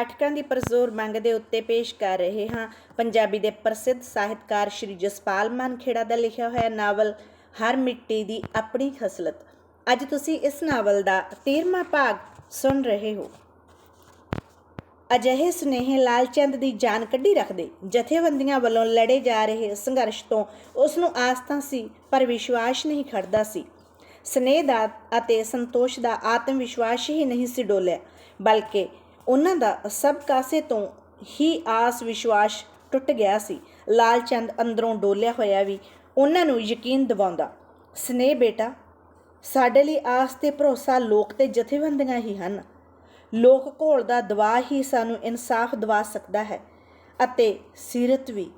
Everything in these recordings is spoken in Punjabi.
ਪਾਠਕਾਂ ਦੀ ਪ੍ਰਜ਼ੋਰ ਮੰਗ ਦੇ ਉੱਤੇ ਪੇਸ਼ ਕਰ ਰਹੇ ਹਾਂ। ਪੰਜਾਬੀ ਦੇ ਪ੍ਰਸਿੱਧ ਸਾਹਿਤਕਾਰ ਸ਼੍ਰੀ ਜਸਪਾਲ ਮਾਨਖੇੜਾ ਦਾ ਲਿਖਿਆ ਹੋਇਆ ਨਾਵਲ, ਹਰ ਮਿੱਟੀ ਦੀ ਆਪਣੀ ਖਸਲਤ। ਅੱਜ ਤੁਸੀਂ ਇਸ ਨਾਵਲ ਦਾ 13ਵਾਂ ਭਾਗ ਸੁਣ ਰਹੇ ਹੋ। ਅਜਿਹੇ ਸੁਨੇਹੇ ਲਾਲਚੰਦ ਦੀ ਜਾਨ ਕੱਢੀ ਰੱਖਦੇ, ਜਥੇਬੰਦੀਆਂ ਵੱਲੋਂ ਲੜੇ ਜਾ ਰਹੇ ਸੰਘਰਸ਼ ਤੋਂ ਉਸ ਨੂੰ ਆਸ ਤਾਂ ਸੀ, ਪਰ ਵਿਸ਼ਵਾਸ ਨਹੀਂ ਖੜਦਾ ਸੀ। ਸਨੇਹ ਦਾ ਅਤੇ ਸੰਤੋਸ਼ ਦਾ ਆਤਮ ਵਿਸ਼ਵਾਸ ਹੀ ਨਹੀਂ ਸੀ ਡੋਲਿਆ, ਬਲਕਿ ਉਹਨਾਂ ਦਾ ਸਭ ਕਾਸੇ ਤੋਂ ਹੀ ਆਸ ਵਿਸ਼ਵਾਸ ਟੁੱਟ ਗਿਆ ਸੀ। ਲਾਲਚੰਦ ਅੰਦਰੋਂ ਡੋਲਿਆ ਹੋਇਆ ਵੀ ਉਹਨਾਂ ਨੂੰ ਯਕੀਨ ਦਿਵਾਉਂਦਾ, ਸਨੇਹ ਬੇਟਾ, ਸਾਡੇ ਲਈ ਆਸ ਤੇ ਭਰੋਸਾ ਲੋਕ ਤੇ ਜਥੇਬੰਦੀਆਂ ਹੀ ਹਨ। ਲੋਕ ਘੋਲ ਦਾ ਦਵਾ ਹੀ ਸਾਨੂੰ ਇਨਸਾਫ ਦਿਵਾ ਸਕਦਾ ਹੈ ਅਤੇ ਸੀਰਤ ਵੀ।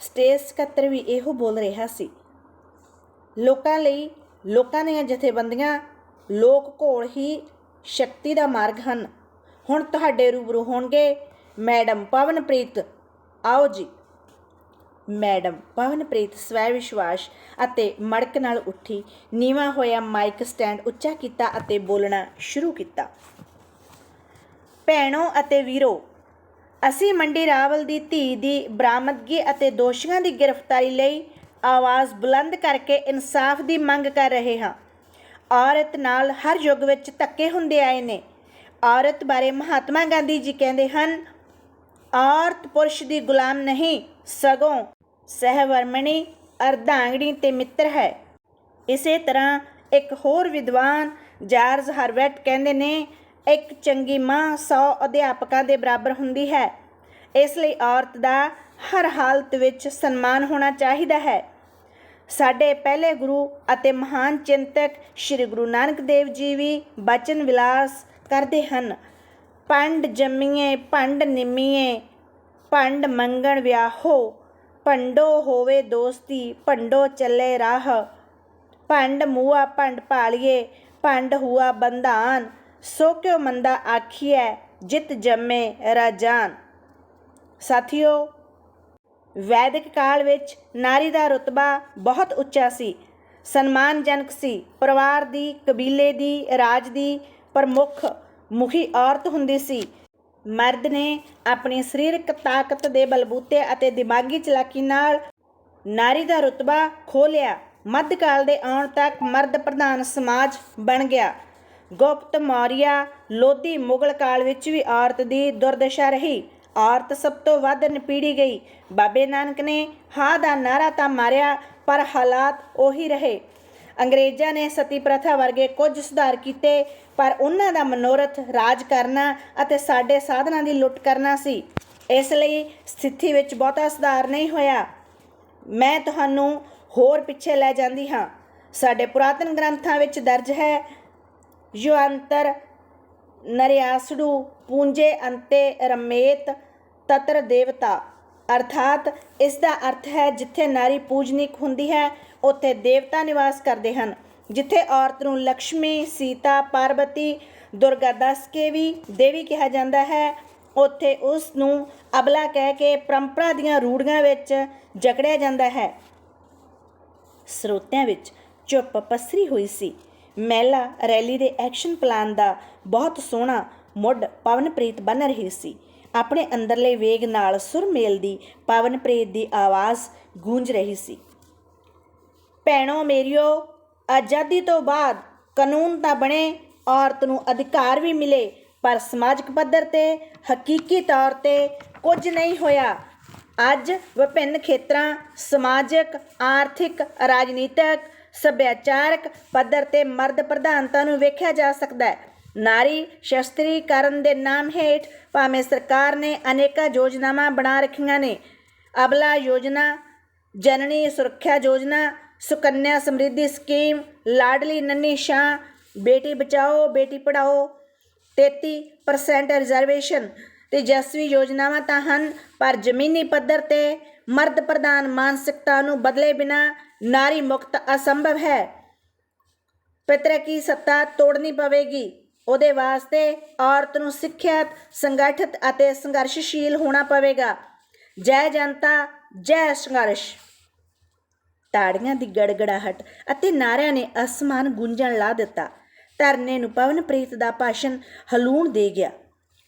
ਸਟੇਜ ਸਕੱਤਰ ਵੀ ਇਹੋ ਬੋਲ ਰਿਹਾ ਸੀ। ਲੋਕਾਂ ਲਈ, ਲੋਕਾਂ ਦੀਆਂ ਜਥੇਬੰਦੀਆਂ ਲੋਕ ਘੋਲ ਹੀ ਸ਼ਕਤੀ ਦਾ ਮਾਰਗ ਹਨ। ਹੁਣ ਤੁਹਾਡੇ ਰੂਬਰੂ ਹੋਣਗੇ ਮੈਡਮ ਪਵਨਪ੍ਰੀਤ। ਆਓ ਜੀ। ਮੈਡਮ ਪਵਨਪ੍ਰੀਤ ਸਵੈ ਵਿਸ਼ਵਾਸ ਅਤੇ ਮੜਕ ਨਾਲ ਉੱਠੀ, ਨੀਵਾ ਹੋਇਆ ਮਾਈਕ ਸਟੈਂਡ ਉੱਚਾ ਕੀਤਾ ਅਤੇ ਬੋਲਣਾ ਸ਼ੁਰੂ ਕੀਤਾ। ਭੈਣੋ ਅਤੇ ਵੀਰੋ, ਅਸੀਂ ਮੰਡੀ ਰਾਵਲ ਦੀ ਧੀ ਦੀ ਬਰਾਮਦਗੀ ਅਤੇ ਦੋਸ਼ੀਆਂ ਦੀ ਗ੍ਰਿਫਤਾਰੀ ਲਈ ਆਵਾਜ਼ ਬੁਲੰਦ ਕਰਕੇ ਇਨਸਾਫ ਦੀ ਮੰਗ ਕਰ ਰਹੇ ਹਾਂ। ਔਰਤ ਨਾਲ ਹਰ ਯੁੱਗ ਵਿੱਚ ਧੱਕੇ ਹੁੰਦੇ ਆਏ ਨੇ। ਔਰਤ ਬਾਰੇ ਮਹਾਤਮਾ ਗਾਂਧੀ ਜੀ ਕਹਿੰਦੇ ਹਨ, ਔਰਤ ਪੁਰਸ਼ ਦੀ ਗੁਲਾਮ ਨਹੀਂ, ਸਗੋਂ ਸਹਿਵਰਮਣੀ, ਅਰਧਾਂਗਣੀ ਤੇ ਮਿੱਤਰ ਹੈ। ਇਸੇ ਤਰ੍ਹਾਂ ਇੱਕ ਹੋਰ ਵਿਦਵਾਨ ਜਾਰਜ ਹਰਵੈਟ ਕਹਿੰਦੇ ਨੇ, ਇੱਕ ਚੰਗੀ ਮਾਂ 100 ਅਧਿਆਪਕਾਂ ਦੇ ਬਰਾਬਰ ਹੁੰਦੀ ਹੈ। ਇਸ ਲਈ ਔਰਤ ਦਾ ਹਰ ਹਾਲਤ ਵਿੱਚ ਸਨਮਾਨ ਹੋਣਾ ਚਾਹੀਦਾ ਹੈ। ਸਾਡੇ ਪਹਿਲੇ ਗੁਰੂ ਅਤੇ ਮਹਾਨ ਚਿੰਤਕ ਸ੍ਰੀ ਗੁਰੂ ਨਾਨਕ ਦੇਵ ਜੀ ਵੀ ਬਚਨ ਵਿਲਾਸ ਕਰਦੇ ਹਨ। ਪੰਡ ਜੰਮੀਏ ਪੰਡ ਨਿੰਮੀਏ ਪੰਡ ਮੰਗਣ ਵਿਆਹੋ, ਪੰਡੋ ਹੋਵੇ ਦੋਸਤੀ, ਪੰਡੋ ਚੱਲੇ ਰਾਹ। ਪੰਡ ਮੂਆ, ਪੰਡ ਭਾਲੀਏ ਪੰਡ ਹੁਆ ਬੰਧਾਨ। ਸੋ ਕਿਉ ਮੰਦਾ ਆਖੀਐ, ਜਿਤ ਜੰਮੇ ਰਾਜਾਨ। ਸਾਥੀਓ, ਵੈਦਿਕ ਕਾਲ ਵਿੱਚ ਨਾਰੀ ਦਾ ਰੁਤਬਾ ਬਹੁਤ ਉੱਚਾ ਸੀ। ਸਨਮਾਨਜਨਕ ਸੀ। ਪਰਿਵਾਰ ਦੀ, ਕਬੀਲੇ ਦੀ, ਰਾਜ ਦੀ ਪ੍ਰਮੁੱਖ ਮੁਖੀ ਔਰਤ ਹੁੰਦੀ ਸੀ। ਮਰਦ ਨੇ ਆਪਣੀ ਸਰੀਰਕ ਤਾਕਤ ਦੇ ਬਲਬੂਤੇ ਅਤੇ ਦਿਮਾਗੀ ਚਲਾਕੀ ਨਾਲ ਨਾਰੀ ਦਾ ਰੁਤਬਾ ਖੋ ਲਿਆ ਮੱਧਕਾਲ ਦੇ ਆਉਣ ਤੱਕ ਮਰਦ ਪ੍ਰਧਾਨ ਸਮਾਜ ਬਣ ਗਿਆ। ਗੁਪਤ ਮੌਰੀਆ ਲੋਧੀ ਮੁਗਲ ਕਾਲ ਵਿੱਚ ਵੀ ਔਰਤ ਦੀ ਦੁਰਦਸ਼ਾ ਰਹੀ। ਔਰਤ ਸਭ ਤੋਂ ਵੱਧ ਨਪੀੜੀ ਗਈ। ਬਾਬੇ ਨਾਨਕ ਨੇ ਹਾਂ ਦਾ ਨਾਰਾ ਤਾਂ ਮਾਰਿਆ, ਪਰ ਹਾਲਾਤ ਉਹੀ ਰਹੇ। ਅੰਗਰੇਜ਼ਾਂ ਨੇ ਸਤੀ ਪ੍ਰਥਾ ਵਰਗੇ ਕੁਝ ਸੁਧਾਰ ਕੀਤੇ, ਪਰ ਉਹਨਾਂ ਦਾ ਮਨੋਰਥ ਰਾਜ ਕਰਨਾ ਅਤੇ ਸਾਡੇ ਸਾਧਨਾਂ ਦੀ ਲੁੱਟ ਕਰਨਾ ਸੀ। ਇਸ ਲਈ ਸਥਿਤੀ ਵਿੱਚ ਬਹੁਤਾ ਸੁਧਾਰ ਨਹੀਂ ਹੋਇਆ। ਮੈਂ ਤੁਹਾਨੂੰ ਹੋਰ ਪਿੱਛੇ ਲੈ ਜਾਂਦੀ ਹਾਂ। ਸਾਡੇ ਪੁਰਾਤਨ ਗ੍ਰੰਥਾਂ ਵਿੱਚ ਦਰਜ ਹੈ ਯੁਅੰਤਰ ਨਰਿਆਸੜੂ, ਪੂੰਜੇ, ਅੰਤੇ, ਰਮੇਤ, ਤਤਰ, ਦੇਵਤਾ। ਅਰਥਾਤ ਇਸ ਦਾ ਅਰਥ ਹੈ ਜਿੱਥੇ ਨਾਰੀ ਪੂਜਨੀਕ ਹੁੰਦੀ ਹੈ, ਉੱਥੇ ਦੇਵਤਾ ਨਿਵਾਸ ਕਰਦੇ ਹਨ। ਜਿੱਥੇ ਔਰਤ ਨੂੰ ਲక్ష్ਮੀ ਸੀਤਾ ਪਾਰਵਤੀ ਦੁਰਗਾ ਦੱਸ ਕੇ ਵੀ ਦੇਵੀ ਕਿਹਾ ਜਾਂਦਾ ਹੈ, ਉੱਥੇ ਉਸ ਨੂੰ ਅਬਲਾ ਕਹਿ ਕੇ ਪਰੰਪਰਾ ਦੀਆਂ ਰੂੜੀਆਂ ਵਿੱਚ ਜਕੜਿਆ ਜਾਂਦਾ ਹੈ। ਸਰੋਤਿਆਂ ਵਿੱਚ ਚੁੱਪ ਪਸਰੀ ਹੋਈ ਸੀ। ਮਹਿਲਾ ਰੈਲੀ ਦੇ ਐਕਸ਼ਨ ਪਲਾਨ ਦਾ ਬਹੁਤ ਸੋਹਣਾ ਮੁੱਢ ਪਵਨਪ੍ਰੀਤ ਬਣ ਰਹੀ ਸੀ। ਆਪਣੇ ਅੰਦਰਲੇ ਵੇਗ ਨਾਲ ਸੁਰ ਮੇਲਦੀ ਪਵਨਪ੍ਰੀਤ ਦੀ ਆਵਾਜ਼ ਗੂੰਜ ਰਹੀ ਸੀ। ਭੈਣੋ ਮੇਰਿਓ, ਆਜ਼ਾਦੀ ਤੋਂ ਬਾਅਦ ਕਾਨੂੰਨ ਤਾਂ ਬਣੇ, ਔਰਤ ਨੂੰ ਅਧਿਕਾਰ ਵੀ ਮਿਲੇ, ਪਰ ਸਮਾਜਿਕ ਪੱਧਰ ਤੇ, ਹਕੀਕੀ ਤੌਰ ਤੇ ਕੁਝ ਨਹੀਂ ਹੋਇਆ। ਅੱਜ ਵਿਭਿੰਨ ਖੇਤਰਾਂ, ਸਮਾਜਿਕ, ਆਰਥਿਕ, ਰਾਜਨੀਤਿਕ, ਸੱਭਿਆਚਾਰਕ ਪੱਧਰ ਤੇ ਮਰਦ ਪ੍ਰਧਾਨਤਾ ਨੂੰ ਵੇਖਿਆ ਜਾ ਸਕਦਾ ਹੈ। ਨਾਰੀ ਸ਼ਸਤਰੀਕਰਨ ਦੇ ਨਾਮ ਹੇਠ ਭਾਵੇਂ ਸਰਕਾਰ ਨੇ ਅਨੇਕਾਂ ਯੋਜਨਾਵਾਂ ਬਣਾ ਰੱਖੀਆਂ ਨੇ। ਅਬਲਾ ਯੋਜਨਾ, ਜਨਨੀ ਸੁਰੱਖਿਆ ਯੋਜਨਾ, ਸੁਕੰਨਿਆ ਸਮਰਿੱਧੀ ਸਕੀਮ, ਲਾਡਲੀ ਨੰਨੀ ਸ਼ਾਹ ਬੇਟੀ ਬਚਾਓ, ਬੇਟੀ ਪੜਾਓ 33% ਰਿਜ਼ਰਵੇਸ਼ਨ ਤੇਜਸਵੀ ਯੋਜਨਾਵਾਂ ਤਾਂ ਹਨ, ਪਰ ਜ਼ਮੀਨੀ ਪੱਧਰ ਤੇ ਮਰਦ ਪ੍ਰਧਾਨ ਮਾਨਸਿਕਤਾ ਨੂੰ ਬਦਲੇ ਬਿਨਾ ਨਾਰੀ ਮੁਕਤ ਅਸੰਭਵ ਹੈ। ਪਿਤਰਕੀ ਸੱਤਾ ਤੋੜਨੀ ਪਵੇਗੀ? ਉਹਦੇ ਵਾਸਤੇ ਔਰਤ ਨੂੰ ਸਿੱਖਿਅਤ, ਸੰਗਠਿਤ ਅਤੇ ਸੰਘਰਸ਼ਸ਼ੀਲ ਹੋਣਾ ਪਵੇਗਾ। ਜੈ ਜਨਤਾ, ਜੈ ਸੰਘਰਸ਼। ਤਾੜੀਆਂ ਦੀ ਗੜਗੜਾਹਟ ਅਤੇ ਨਾਰਿਆਂ ਨੇ ਅਸਮਾਨ ਗੂੰਜਣ ਲਾ ਦਿੱਤਾ। ਧਰਨੇ ਨੂੰ ਪਵਨਪ੍ਰੀਤ ਦਾ ਭਾਸ਼ਣ ਹਲੂਣ ਦੇ ਗਿਆ।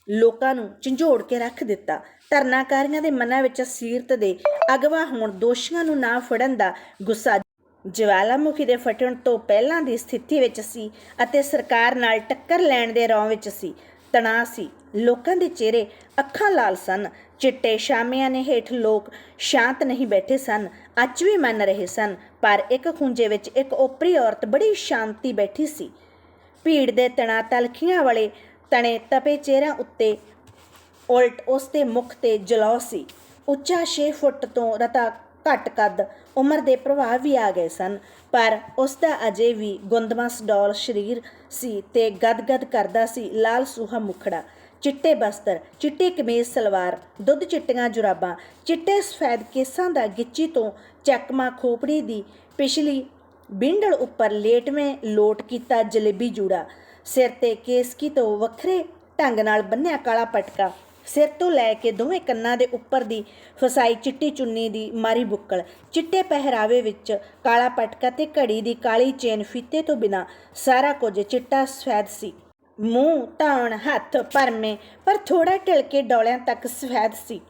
ਲੋਕਾਂ ਨੂੰ ਝੰਜੋੜ ਕੇ ਰੱਖ ਦਿੱਤਾ। ਧਰਨਾਕਾਰੀਆਂ ਦੇ ਮਨਾਂ ਵਿੱਚ ਸੀਰਤ ਦੇ ਅਗਵਾ ਹੋਣ, ਦੋਸ਼ੀਆਂ ਨੂੰ ਨਾ ਫੜਨ ਦਾ ਗੁੱਸਾ ਜਵਾਲਾਮੁਖੀ ਦੇ ਫਟਣ ਤੋਂ ਪਹਿਲਾਂ ਦੀ ਸਥਿਤੀ ਵਿੱਚ ਸੀ ਅਤੇ ਸਰਕਾਰ ਨਾਲ ਟੱਕਰ ਲੈਣ ਦੇ ਰੌਂ ਵਿੱਚ ਸੀ। ਤਣਾਅ ਸੀ। ਲੋਕਾਂ ਦੇ ਚਿਹਰੇ ਅੱਖਾਂ ਲਾਲ ਸਨ। ਚਿੱਟੇ ਸ਼ਾਮਿਆਂ ਨੇ ਹੇਠ ਲੋਕ ਸ਼ਾਂਤ ਨਹੀਂ ਬੈਠੇ ਸਨ। ਅੱਜ ਵੀ ਮੰਨ ਰਹੇ ਸਨ, ਪਰ ਇੱਕ ਖੁੰਝੇ ਵਿੱਚ ਇੱਕ ਓਪਰੀ ਔਰਤ ਬੜੀ ਸ਼ਾਂਤੀ ਬੈਠੀ ਸੀ। ਭੀੜ ਦੇ ਤਣਾਅ ਤਲਖੀਆਂ ਵਾਲੇ ਤਣੇ ਤਪੇ ਚਿਹਰਿਆਂ ਉੱਤੇ ਉਲਟ ਉਸ ਦੇ ਮੁਖ ਤੇ ਜਲੌ ਸੀ। ਉੱਚਾ 6 ਫੁੱਟ ਤੋਂ ਰਤਾ ਘੱਟ ਕੱਦ ਉਮਰ ਦੇ ਪ੍ਰਭਾਵ ਵੀ ਆ ਗਏ ਸਨ, ਪਰ ਉਸ ਦਾ ਅਜੇ ਵੀ ਗੁੰਦਮਾ ਸਡੌਲ ਸਰੀਰ ਸੀ ਤੇ ਗਦਗਦ ਕਰਦਾ ਸੀ ਲਾਲ ਸੂਹਾ ਮੁਖੜਾ, ਚਿੱਟੇ ਬਸਤਰ, ਚਿੱਟੀ ਕਮੀਜ਼, ਸਲਵਾਰ, ਦੁੱਧ ਚਿੱਟੀਆਂ ਜੁਰਾਬਾਂ, ਚਿੱਟੇ ਸਫੈਦ ਕੇਸਾਂ ਦਾ ਗਿੱਚੀ ਤੋਂ ਚੱਕਮਾ ਖੋਪੜੀ ਦੀ ਪਿਛਲੀ ਬਿੰਡਲ ਉੱਪਰ ਲੇਟਵੇਂ ਲੋਟ ਕੀਤਾ ਜਲੇਬੀ ਜੂੜਾ, ਸਿਰ ਤੇ ਕੇਸਕੀ ਤੋਂ ਵੱਖਰੇ ਢੰਗ ਨਾਲ ਬੰਨਿਆ ਕਾਲਾ ਪਟਕਾ। ਸਿਰ ਤੋਂ ਲੈ ਕੇ ਦੋਵੇਂ ਕੰਨਾਂ ਦੇ ਉੱਪਰ ਦੀ ਫਸਾਈ ਚਿੱਟੀ ਚੁੰਨੀ ਦੀ ਮਾਰੀ ਬੁੱਕਲ, ਚਿੱਟੇ ਪਹਿਰਾਵੇ ਵਿੱਚ ਕਾਲਾ ਪਟਕਾ ਤੇ ਘੜੀ ਦੀ ਕਾਲੀ ਚੇਨ ਫੀਤੇ ਤੋਂ ਬਿਨਾ ਸਾਰਾ ਕੁਝ ਚਿੱਟਾ ਸਫੈਦ ਸੀ। ਮੂੰਹ ਧੌਣ ਹੱਥ ਪਰਮੇ, ਪਰ ਥੋੜਾ ਢਿਲਕੇ ਡੌਲਿਆਂ ਤੱਕ ਸਫੈਦ ਸੀ।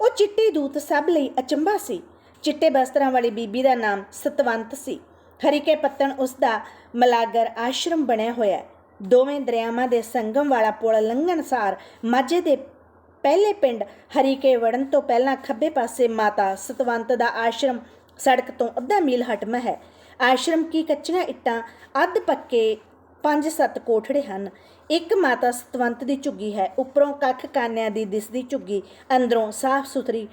ਉਹ ਚਿੱਟੀ ਦੂਤ ਸਭ ਲਈ ਅਚੰਭਾ ਸੀ। ਚਿੱਟੇ ਬਸਤਰਾਂ ਵਾਲੀ ਬੀਬੀ ਦਾ ਨਾਮ ਸਤਵੰਤ ਸੀ। ਹਰੀਕੇ ਪੱਤਣ ਉਸ ਦਾ ਮਲਾਗਰ ਆਸ਼ਰਮ ਬਣਿਆ ਹੋਇਆ ਦੋਵੇਂ ਦਰਿਆਵਾਂ ਦੇ ਸੰਗਮ ਵਾਲਾ ਪੁਲ ਲੰਘਣ ਸਾਰ ਮਾਝੇ ਦੇ ਪਹਿਲੇ ਪਿੰਡ ਹਰੀਕੇ ਵੜਨ ਤੋਂ ਪਹਿਲਾਂ ਖੱਬੇ ਪਾਸੇ ਮਾਤਾ ਸਤਵੰਤ ਦਾ ਆਸ਼ਰਮ ਸੜਕ ਤੋਂ ਅੱਧਾ ਮੀਲ ਹਟਮ ਹੈ। ਆਸ਼ਰਮ ਕੀ ਕੱਚੀਆਂ ਇੱਟਾਂ, ਅੱਧ ਪੱਕੇ ਪੰਜ ਸੱਤ ਕੋਠੜੇ ਹਨ। ਇੱਕ ਮਾਤਾ ਸਤਵੰਤ ਦੀ ਝੁੱਗੀ ਹੈ। ਉੱਪਰੋਂ ਕੱਖ ਕਾਨਿਆਂ ਦੀ ਦਿਸਦੀ ਝੁੱਗੀ, ਅੰਦਰੋਂ ਸਾਫ਼ ਸੁਥਰੀ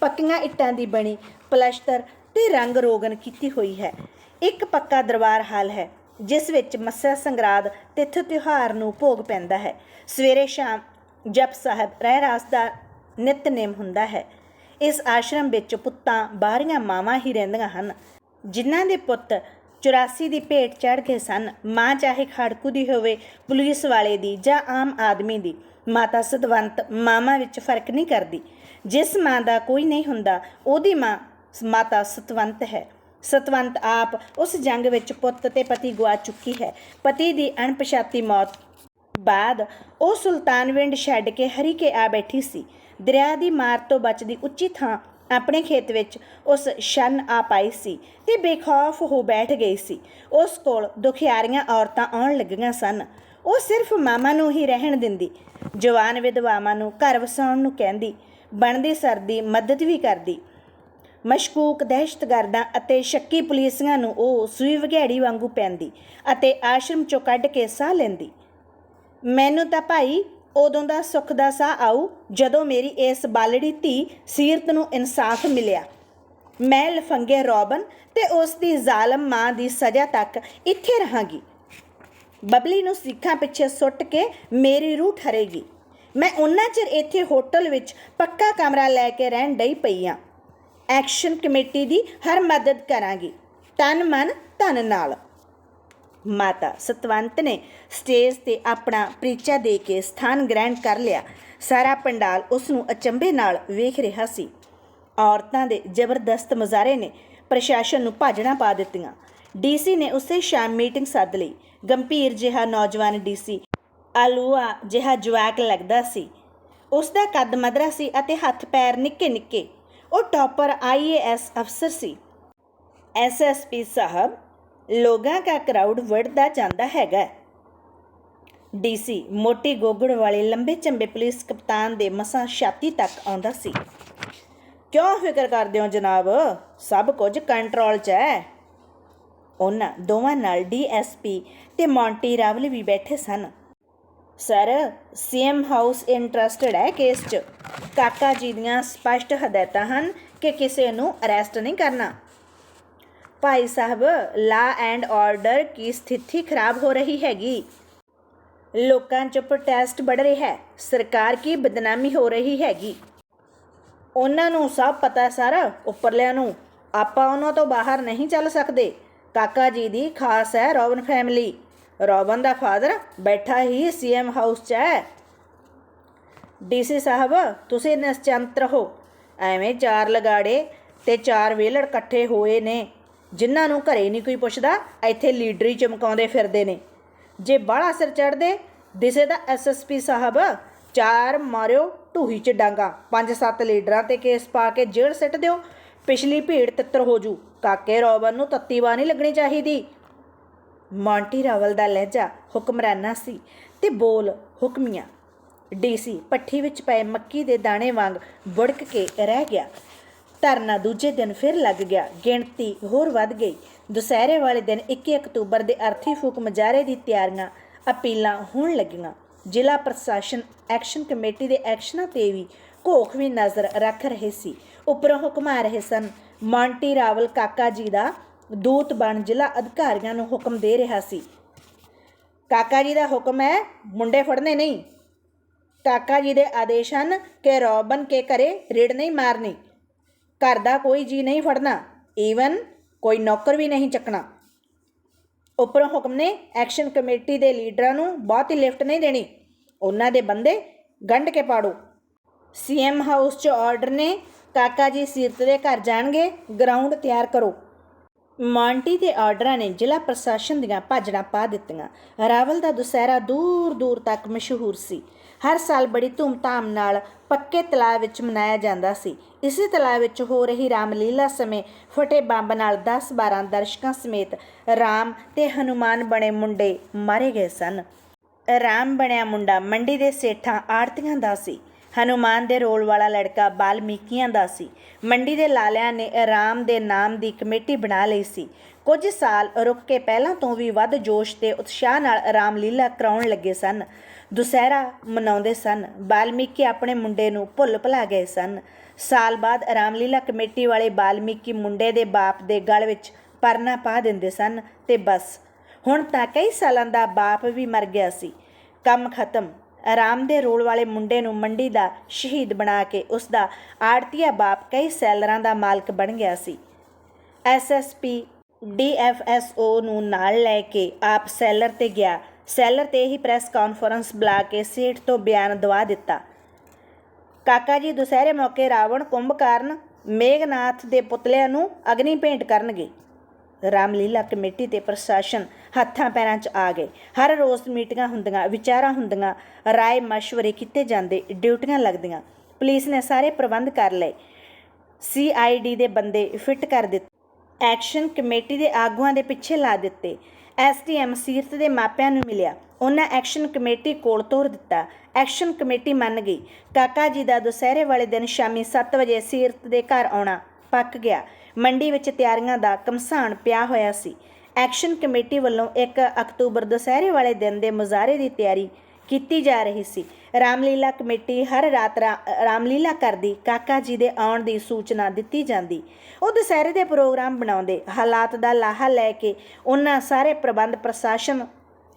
ਪੱਕੀਆਂ ਇੱਟਾਂ ਦੀ ਬਣੀ ਪਲਸਤਰ ਤੇ ਰੰਗ ਰੋਗਨ ਕੀਤੀ ਹੋਈ ਹੈ। ਇੱਕ ਪੱਕਾ ਦਰਬਾਰ ਹਾਲ ਹੈ, ਜਿਸ ਵਿੱਚ ਮੱਸਿਆ ਸੰਗਰਾਦ ਤਿੱਥ ਤਿਉਹਾਰ ਨੂੰ ਭੋਗ ਪੈਂਦਾ ਹੈ। ਸਵੇਰੇ ਸ਼ਾਮ ਜਪ ਸਾਹਿਬ ਰਹਿ ਰਾਸ ਦਾ ਨਿਤਨੇਮ ਹੁੰਦਾ ਹੈ। ਇਸ ਆਸ਼ਰਮ ਵਿੱਚ ਪੁੱਤਾਂ ਬਾਹਰੀਆਂ ਮਾਵਾਂ ਹੀ ਰਹਿੰਦੀਆਂ ਹਨ। ਜਿਨ੍ਹਾਂ ਦੇ ਪੁੱਤ 84 ਦੀ ਭੇਟ ਚੜ ਗਏ ਸਨ, ਮਾਂ ਚਾਹੇ ਖੜਕੂ ਦੀ ਹੋਵੇ, ਪੁਲਿਸ ਵਾਲੇ ਦੀ ਜਾਂ ਆਮ ਆਦਮੀ ਦੀ, ਮਾਤਾ ਸਤਵੰਤ ਮਾਮਾ ਵਿੱਚ ਫ਼ਰਕ ਨਹੀਂ ਕਰਦੀ। ਜਿਸ ਮਾਂ ਦਾ ਕੋਈ ਨਹੀਂ ਹੁੰਦਾ, ਉਹਦੀ ਮਾਂ ਮਾਤਾ ਸਤਵੰਤ ਹੈ। ਸਤਵੰਤ ਆਪ ਉਸ ਜੰਗ ਵਿੱਚ ਪੁੱਤ ਤੇ ਪਤੀ ਗਵਾ ਚੁੱਕੀ ਹੈ। ਪਤੀ ਦੀ ਅਣਪਛਾਤੀ ਮੌਤ ਬਾਅਦ ਉਹ ਸੁਲਤਾਨਵਿੰਡ ਛੱਡ ਕੇ ਹਰੀਕੇ ਆ ਬੈਠੀ ਸੀ। ਦਰਿਆ ਦੀ ਮਾਰ ਤੋਂ ਬਚਦੀ ਉੱਚੀ ਥਾਂ ਆਪਣੇ ਖੇਤ ਵਿੱਚ ਉਸ ਸ਼ਨ ਆ ਪਾਈ ਸੀ ਤੇ ਬੇਖੌਫ ਹੋ ਬੈਠ ਗਈ ਸੀ। ਉਸ ਕੋਲ ਦੁਖਿਆਰੀਆਂ ਔਰਤਾਂ ਆਉਣ ਲੱਗੀਆਂ ਸਨ। ਉਹ ਸਿਰਫ ਮਾਮਾ ਨੂੰ ਹੀ ਰਹਿਣ ਦਿੰਦੀ, ਜਵਾਨ ਵਿਧਵਾਵਾਂ ਨੂੰ ਘਰ ਵਸਾਉਣ ਨੂੰ ਕਹਿੰਦੀ, ਬਣਦੀ ਸਰਦੀ ਮਦਦ ਵੀ ਕਰਦੀ। ਮਸ਼ਕੂਕ ਦਹਿਸ਼ਤਗਰਦਾਂ ਅਤੇ ਸ਼ੱਕੀ ਪੁਲਿਸੀਆਂ ਨੂੰ ਉਹ ਸੂਈ ਵਘੈੜੀ ਵਾਂਗੂ ਪੈਂਦੀ ਅਤੇ ਆਸ਼ਰਮ ਚੋਂ ਕੱਢ ਕੇ ਸਾਹ ਲੈਂਦੀ। ਮੈਨੂੰ ਤਾਂ ਭਾਈ ਉਦੋਂ ਦਾ ਸੁੱਖ ਦਾ ਸਾਹ ਆਉ ਜਦੋਂ ਮੇਰੀ ਇਸ ਬਾਲੜੀ ਧੀ ਸੀਰਤ ਨੂੰ ਇਨਸਾਫ ਮਿਲਿਆ। ਮੈਂ ਲਫੰਗੇ ਰੋਬਨ ਤੇ ਉਸ ਦੀ ਜ਼ਾਲਮ ਮਾਂ ਦੀ ਸਜ਼ਾ ਤੱਕ ਇੱਥੇ ਰਹਾਂਗੀ। ਬਬਲੀ ਨੂੰ ਸਿੱਖਾਂ ਪਿੱਛੇ ਸੁੱਟ ਕੇ ਮੇਰੀ ਰੂਹ ਠਰੇਗੀ। ਮੈਂ ਉਹਨਾਂ ਚਿਰ ਇੱਥੇ ਹੋਟਲ ਵਿੱਚ ਪੱਕਾ ਕਮਰਾ ਲੈ ਕੇ ਰਹਿਣ ਡਈ ਪਈ ਆਂ। ਐਕਸ਼ਨ ਕਮੇਟੀ ਦੀ ਹਰ ਮਦਦ ਕਰਾਂਗੀ। ਤਨ ਮਨ ਧਨ ਨਾਲ। ਮਾਤਾ ਸਤਵੰਤ ਨੇ ਸਟੇਜ ਤੇ ਆਪਣਾ ਪ੍ਰੀਚਾ ਦੇ ਕੇ ਸਥਾਨ ਗ੍ਰਹਿਣ ਕਰ ਲਿਆ। ਸਾਰਾ ਪੰਡਾਲ ਉਸ ਨੂੰ ਅਚੰਭੇ ਨਾਲ ਵੇਖ ਰਿਹਾ ਸੀ। ਔਰਤਾਂ ਦੇ ਜ਼ਬਰਦਸਤ ਮੁਜ਼ਾਰੇ ਨੇ ਪ੍ਰਸ਼ਾਸਨ ਨੂੰ ਭਾਜਣਾ ਪਾ ਦਿੱਤੀਆਂ। ਡੀਸੀ ਨੇ ਉਸੇ ਸ਼ਾਮ ਮੀਟਿੰਗ ਸੱਦ ਲਈ। ਗੰਭੀਰ ਜਿਹਾ ਨੌਜਵਾਨ ਡੀਸੀ ਆਲੂਆ ਜਿਹਾ ਜਵਾਕ ਲੱਗਦਾ ਸੀ। ਉਸ ਦਾ ਕੱਦ ਮਧਰਾ ਸੀ ਅਤੇ ਹੱਥ ਪੈਰ ਨਿੱਕੇ ਨਿੱਕੇ। ਉਹ ਟੌਪਰ ਆਈਏਐਸ ਅਫਸਰ ਸੀ। ਐਸਐਸਪੀ ਸਾਹਿਬ ਲੋਕਾਂ ਦਾ ਕਰਾਊਡ ਵੱਧਦਾ ਜਾਂਦਾ ਹੈਗਾ। ਡੀਸੀ ਮੋਟੀ ਗੋਗੜ ਵਾਲੇ ਲੰਬੇ ਚੰਬੇ ਪੁਲਿਸ ਕਪਤਾਨ ਦੇ ਮਸਾਂ ਛਾਤੀ ਤੱਕ ਆਉਂਦਾ ਸੀ। ਕਿਉਂ ਫਿਕਰ ਕਰਦੇ ਹੋ ਜਨਾਬ? ਸਭ ਕੁਝ ਕੰਟਰੋਲ 'ਚ ਹੈ। ਉਹਨਾਂ ਦੋਵਾਂ ਨਾਲ ਡੀਐਸਪੀ ਤੇ ਮੌਂਟੀ ਰਾਵਲ ਵੀ ਬੈਠੇ ਸਨ। ਸਰ, ਸੀਐਮ ਹਾਊਸ ਇੰਟਰਸਟਡ ਹੈ ਕੇਸ 'ਚ। ਕਾਕਾ ਜੀ ਦੀਆਂ ਸਪਸ਼ਟ ਹਦਾਇਤਾਂ ਹਨ ਕਿ ਕਿਸੇ ਨੂੰ ਅਰੈਸਟ ਨਹੀਂ ਕਰਨਾ। Bhai Sahib, law and order ਕੀ ਸਥਿਤੀ ਖਰਾਬ ਹੋ ਰਹੀ ਹੈਗੀ? ਲੋਕਾਂ 'ਚ ਪ੍ਰੋਟੈਸਟ ਵੱਧ ਰਿਹਾ ਹੈ। ਸਰਕਾਰ ਕੀ ਬਦਨਾਮੀ ਹੋ ਰਹੀ ਹੈਗੀ? ਉਹਨਾਂ ਨੂੰ ਸਭ ਪਤਾ ਸਰ, ਉੱਪਰਲਿਆਂ ਨੂੰ। ਆਪਾਂ ਉਹਨਾਂ ਤੋਂ ਬਾਹਰ ਨਹੀਂ ਚੱਲ ਸਕਦੇ। ਕਾਕਾ ਜੀ ਦੀ ਖਾਸ ਹੈ ਰੋਬਨ ਫੈਮਿਲੀ ਰੋਬਨ ਦਾ ਫਾਦਰ ਬੈਠਾ ਹੀ ਸੀਐਮ ਹਾਊਸ 'ਚ ਹੈ। ਡੀਸੀ ਸਾਹਿਬ, ਤੁਸੀਂ ਨਿਸ਼ਚੰਤ ਰਹੋ। ਐਵੇਂ ਚਾਰ ਲਗਾੜੇ ਤੇ ਚਾਰ ਵੇਲੜ ਇਕੱਠੇ ਹੋਏ ਨੇ। ਜਿਨ੍ਹਾਂ ਨੂੰ ਘਰੇ ਨਹੀਂ ਕੋਈ ਪੁੱਛਦਾ, ਇੱਥੇ ਲੀਡਰੀ ਚਮਕਾਉਂਦੇ ਫਿਰਦੇ ਨੇ। ਜੇ ਬਾਹਲਾ ਸਿਰ ਚੜਦੇ ਦਿਸੇ ਤਾਂ ਐਸਐਸਪੀ ਸਾਹਿਬ ਚਾਰ ਮਾਰਿਓ ਢੂਹੀ ਚ ਡਾਂਗਾ। ਪੰਜ ਸੱਤ ਲੀਡਰਾਂ ਤੇ ਕੇਸ ਪਾ ਕੇ ਜੇਲ੍ਹ ਸਿੱਟ ਦਿਓ, ਪਿਛਲੀ ਭੀੜ ਤਿੱਤਰ ਹੋ ਜੂ। ਕਾਕੇ ਰੋਬਨ ਨੂੰ ਤੱਤੀ ਬਾਹ ਨਹੀਂ ਲੱਗਣੀ ਚਾਹੀਦੀ। ਮਾਂਟੀ ਰਾਵਲ ਦਾ ਲਹਿਜਾ ਹੁਕਮਰਾਨਾ ਸੀ ਤੇ ਬੋਲ ਹੁਕਮੀਆਂ। ਡੀਸੀ ਪੱਠੀ ਵਿੱਚ ਪਏ ਮੱਕੀ ਦੇ ਦਾਣੇ ਵਾਂਗ ਬੁੜਕ ਕੇ ਰਹਿ ਗਿਆ। ਧਰਨਾ ਦੂਜੇ ਦਿਨ ਫਿਰ ਲੱਗ ਗਿਆ। ਗਿਣਤੀ ਹੋਰ ਵੱਧ ਗਈ। ਦੁਸਹਿਰੇ ਵਾਲੇ ਦਿਨ 21 ਅਕਤੂਬਰ ਦੇ ਅਰਥੀ ਫੂਕ ਮਜਾਰੇ ਦੀ ਤਿਆਰੀਆਂ, ਅਪੀਲਾਂ ਹੋਣ ਲੱਗੀਆਂ। ਜ਼ਿਲ੍ਹਾ ਪ੍ਰਸ਼ਾਸਨ ਐਕਸ਼ਨ ਕਮੇਟੀ ਦੇ ਐਕਸ਼ਨਾਂ ਤੇ ਵੀ ਘੋਖ ਵੀ ਨਜ਼ਰ ਰੱਖ ਰਹੇ ਸੀ। ਉੱਪਰੋਂ ਹੁਕਮ ਆ ਰਹੇ ਸਨ ਮਾਂਟੀ ਰਾਵਲ ਕਾਕਾ ਜੀ ਦਾ ਦੂਤ ਬਣ ਜ਼ਿਲ੍ਹਾ ਅਧਿਕਾਰੀਆਂ ਨੂੰ ਹੁਕਮ ਦੇ ਰਿਹਾ ਸੀ। ਕਾਕਾ ਜੀ ਦਾ ਹੁਕਮ ਹੈ, ਮੁੰਡੇ ਫੜਨੇ ਨਹੀਂ। ਕਾਕਾ ਜੀ ਦੇ ਆਦੇਸ਼ ਹਨ ਕਿ ਰੌਬਨ ਕੇ ਕਰੇ ਰੇਡ ਨਹੀਂ ਮਾਰਨੀ। ਘਰ ਦਾ ਕੋਈ ਜੀ ਨਹੀਂ ਫੜਨਾ ਈਵਨ ਕੋਈ ਨੌਕਰ ਵੀ ਨਹੀਂ ਚੱਕਣਾ। ਉੱਪਰੋਂ ਹੁਕਮ ਨੇ ਐਕਸ਼ਨ ਕਮੇਟੀ ਦੇ ਲੀਡਰਾਂ ਨੂੰ ਬਹੁਤੀ ਲਿਫਟ ਨਹੀਂ ਦੇਣੀ। ਉਹਨਾਂ ਦੇ ਬੰਦੇ ਗੰਢ ਕੇ ਪਾੜੋ। ਸੀਐਮ ਹਾਊਸ 'ਚ ਆਰਡਰ ਨੇ ਕਾਕਾ ਜੀ ਸੀਰਤ ਦੇ ਘਰ ਜਾਣਗੇ ਗਰਾਊਂਡ ਤਿਆਰ ਕਰੋ। ਮਾਂਟੀ ਦੇ ਆਰਡਰਾਂ ਨੇ ਜ਼ਿਲ੍ਹਾ ਪ੍ਰਸ਼ਾਸਨ ਦੀਆਂ ਭਾਜੜਾਂ ਪਾ ਦਿੱਤੀਆਂ। ਰਾਵਲ ਦਾ ਦੁਸਹਿਰਾ ਦੂਰ ਦੂਰ ਤੱਕ ਮਸ਼ਹੂਰ ਸੀ। ਹਰ ਸਾਲ ਬੜੀ ਧੂਮਧਾਮ ਨਾਲ ਪੱਕੇ ਤਲਾਅ ਵਿੱਚ ਮਨਾਇਆ ਜਾਂਦਾ ਸੀ। ਇਸੇ ਤਲਾਅ ਵਿੱਚ ਹੋ ਰਹੀ ਰਾਮਲੀਲਾ ਸਮੇਂ ਫਟੇ ਬੰਬ ਨਾਲ 10-12 ਦਰਸ਼ਕਾਂ ਸਮੇਤ ਰਾਮ ਤੇ ਹਨੂਮਾਨ ਬਣੇ ਮੁੰਡੇ ਮਾਰੇ ਗਏ ਸਨ। ਰਾਮ ਬਣਿਆ ਮੁੰਡਾ ਮੰਡੀ ਦੇ ਸੇਠਾਂ ਆੜਤੀਆਂ ਦਾ ਸੀ। ਹਨੂਮਾਨ ਦੇ ਰੋਲ ਵਾਲਾ ਲੜਕਾ ਬਾਲਮੀਕੀਆਂ ਦਾ ਸੀ। ਮੰਡੀ ਦੇ ਲਾਲਿਆਂ ਨੇ ਰਾਮ ਦੇ ਨਾਮ ਦੀ ਕਮੇਟੀ ਬਣਾ ਲਈ ਸੀ। ਕੁਝ ਸਾਲ ਰੁਕ ਕੇ ਪਹਿਲਾਂ ਤੋਂ ਵੀ ਵੱਧ ਜੋਸ਼ ਤੇ ਉਤਸ਼ਾਹ ਨਾਲ ਰਾਮਲੀਲਾ ਕਰਾਉਣ ਲੱਗੇ ਸਨ। ਦੁਸਹਿਰਾ ਮਨਾਉਂਦੇ ਸਨ। ਬਾਲਮੀਕੀ ਆਪਣੇ ਮੁੰਡੇ ਨੂੰ ਭੁੱਲ ਭੁਲਾ ਗਏ ਸਨ। ਸਾਲ ਬਾਅਦ ਰਾਮਲੀਲਾ ਕਮੇਟੀ ਵਾਲੇ ਬਾਲਮੀਕੀ ਮੁੰਡੇ ਦੇ ਬਾਪ ਦੇ ਗਲ ਵਿੱਚ ਪਰਨਾ ਪਾ ਦਿੰਦੇ ਸਨ ਤੇ ਬਸ। ਹੁਣ ਤਾਂ ਕਈ ਸਾਲਾਂ ਦਾ ਬਾਪ ਵੀ ਮਰ ਗਿਆ ਸੀ। ਕੰਮ ਖਤਮ। ਆਰਾਮ ਦੇ ਰੋਲ ਵਾਲੇ ਮੁੰਡੇ ਨੂੰ ਮੰਡੀ ਦਾ ਸ਼ਹੀਦ ਬਣਾ ਕੇ ਉਸ ਦਾ ਆੜਤੀਆ ਬਾਪ ਕਈ ਸੈਲਰਾਂ ਦਾ ਮਾਲਕ ਬਣ ਗਿਆ ਸੀ। ਐਸਐਸਪੀ ਡੀਐਫਐਸਓ ਨੂੰ ਨਾਲ ਲੈ ਕੇ ਆਪ ਸੈਲਰ ਤੇ ਗਿਆ। ਸੈਲਰ ਤੇ ਹੀ ਪ੍ਰੈਸ ਕਾਨਫਰੰਸ ਬੁਲਾ ਕੇ ਸੇਠ ਤੋਂ ਬਿਆਨ ਦਵਾ ਦਿੱਤਾ। ਕਾਕਾ ਜੀ ਦੁਸਹਿਰੇ ਮੌਕੇ ਰਾਵਣ ਕੁੰਭਕਰਨ ਮੇਘਨਾਥ ਦੇ ਪੁਤਲਿਆਂ ਨੂੰ ਅਗਨੀ ਭੇਂਟ ਕਰਨਗੇ। ਰਾਮਲੀਲਾ ਕਮੇਟੀ ਤੇ ਪ੍ਰਸ਼ਾਸਨ ਹੱਥਾਂ ਪੈਰਾਂ 'ਚ ਆ ਗਏ। ਹਰ ਰੋਜ਼ ਮੀਟਿੰਗਾਂ ਹੁੰਦੀਆਂ, ਵਿਚਾਰਾਂ ਹੁੰਦੀਆਂ, ਰਾਏ ਮਸ਼ਵਰੇ ਕੀਤੇ ਜਾਂਦੇ, ਡਿਊਟੀਆਂ ਲੱਗਦੀਆਂ। ਪੁਲਿਸ ਨੇ ਸਾਰੇ ਪ੍ਰਬੰਧ ਕਰ ਲਏ। ਸੀਆਈਡੀ ਦੇ ਬੰਦੇ ਫਿੱਟ ਕਰ ਦਿੱਤੇ। ਐਕਸ਼ਨ ਕਮੇਟੀ ਦੇ ਆਗੂਆਂ ਦੇ ਪਿੱਛੇ ਲਾ ਦਿੱਤੇ। ਐਸਡੀਐਮ ਸੀਰਤ ਦੇ ਮਾਪਿਆਂ ਨੂੰ ਮਿਲਿਆ। ਉਹਨਾਂ ਐਕਸ਼ਨ ਕਮੇਟੀ ਕੋਲ ਤੋਰ ਦਿੱਤਾ। ਐਕਸ਼ਨ ਕਮੇਟੀ ਮੰਨ ਗਈ। ਕਾਕਾ ਜੀ ਦਾ ਦੁਸਹਿਰੇ ਵਾਲੇ ਦਿਨ ਸ਼ਾਮੀ 7 ਵਜੇ ਸੀਰਤ ਦੇ ਘਰ ਆਉਣਾ ਪੱਕ ਗਿਆ। ਮੰਡੀ ਵਿੱਚ ਤਿਆਰੀਆਂ ਦਾ ਕਮਸਾਨ ਪਿਆ ਹੋਇਆ ਸੀ। ਐਕਸ਼ਨ ਕਮੇਟੀ ਵੱਲੋਂ 1 ਅਕਤੂਬਰ ਦੁਸਹਿਰੇ ਵਾਲੇ ਦਿਨ ਦੇ ਮੁਜ਼ਾਹਰੇ ਦੀ ਤਿਆਰੀ ਕੀਤੀ ਜਾ ਰਹੀ ਸੀ। ਰਾਮਲੀਲਾ ਕਮੇਟੀ ਹਰ ਰਾਤ ਰਾ- ਰਾਮਲੀਲਾ ਕਰਦੀ, ਕਾਕਾ ਜੀ ਦੇ ਆਉਣ ਦੀ ਸੂਚਨਾ ਦਿੱਤੀ ਜਾਂਦੀ। ਉਹ ਦੁਸਹਿਰੇ ਦੇ ਪ੍ਰੋਗਰਾਮ ਬਣਾਉਂਦੇ। ਹਾਲਾਤ ਦਾ ਲਾਹਾ ਲੈ ਕੇ ਉਹਨਾਂ ਸਾਰੇ ਪ੍ਰਬੰਧ ਪ੍ਰਸ਼ਾਸਨ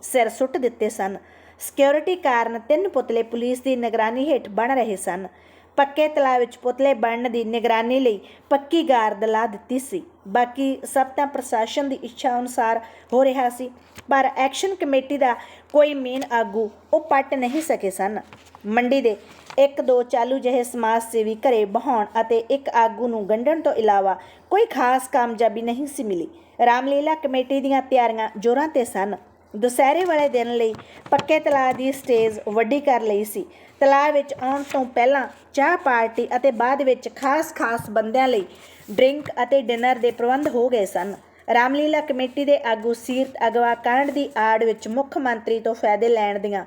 ਸਿਰ ਸੁੱਟ ਦਿੱਤੇ ਸਨ। ਸਿਕਿਉਰਿਟੀ ਕਾਰਨ ਤਿੰਨ ਪੁਤਲੇ ਪੁਲਿਸ ਦੀ ਨਿਗਰਾਨੀ ਹੇਠ ਬਣ ਰਹੇ ਸਨ। ਪੱਕੇ ਤਲਾਅ ਵਿੱਚ ਪੁਤਲੇ ਬਣਨ ਦੀ ਨਿਗਰਾਨੀ ਲਈ ਪੱਕੀ ਗਾਰਦ ਲਾ ਦਿੱਤੀ ਸੀ। ਬਾਕੀ ਸਭ ਤਾਂ ਪ੍ਰਸ਼ਾਸਨ ਦੀ ਇੱਛਾ ਅਨੁਸਾਰ ਹੋ ਰਿਹਾ ਸੀ, ਪਰ ਐਕਸ਼ਨ ਕਮੇਟੀ ਦਾ ਕੋਈ ਮੇਨ ਆਗੂ ਉਹ ਪੱਟ ਨਹੀਂ ਸਕੇ ਸਨ। ਮੰਡੀ ਦੇ ਇੱਕ ਦੋ ਚਾਲੂ ਜਿਹੇ ਸਮਾਜ ਸੇਵੀ ਘਰੇ ਬਹਾਉਣ ਅਤੇ ਇੱਕ ਆਗੂ ਨੂੰ ਗੰਢਣ ਤੋਂ ਇਲਾਵਾ ਕੋਈ ਖਾਸ ਕਾਮਯਾਬੀ ਨਹੀਂ ਸੀ ਮਿਲੀ। ਰਾਮਲੀਲਾ ਕਮੇਟੀ ਦੀਆਂ ਤਿਆਰੀਆਂ ਜ਼ੋਰਾਂ ਤੇ ਸਨ। ਦੁਸਹਿਰੇ ਵਾਲੇ ਦਿਨ ਲਈ ਪੱਕੇ ਤਲਾਅ ਦੀ ਸਟੇਜ ਵੱਡੀ ਕਰ ਲਈ ਸੀ। ਤਲਾਅ ਵਿੱਚ ਆਉਣ ਤੋਂ ਪਹਿਲਾਂ ਚਾਹ ਪਾਰਟੀ ਅਤੇ ਬਾਅਦ ਵਿੱਚ ਖਾਸ-ਖਾਸ ਬੰਦਿਆਂ ਲਈ ਡਰਿੰਕ ਅਤੇ ਡਿਨਰ ਦੇ ਪ੍ਰਬੰਧ ਹੋ ਗਏ ਸਨ। ਰਾਮਲੀਲਾ ਕਮੇਟੀ ਦੇ ਆਗੂ ਸੀਰਤ ਅਗਵਾ ਕਾਂਡ ਦੀ ਆੜ ਵਿੱਚ ਮੁੱਖ ਮੰਤਰੀ ਤੋਂ ਫਾਇਦੇ ਲੈਣ ਦੀਆਂ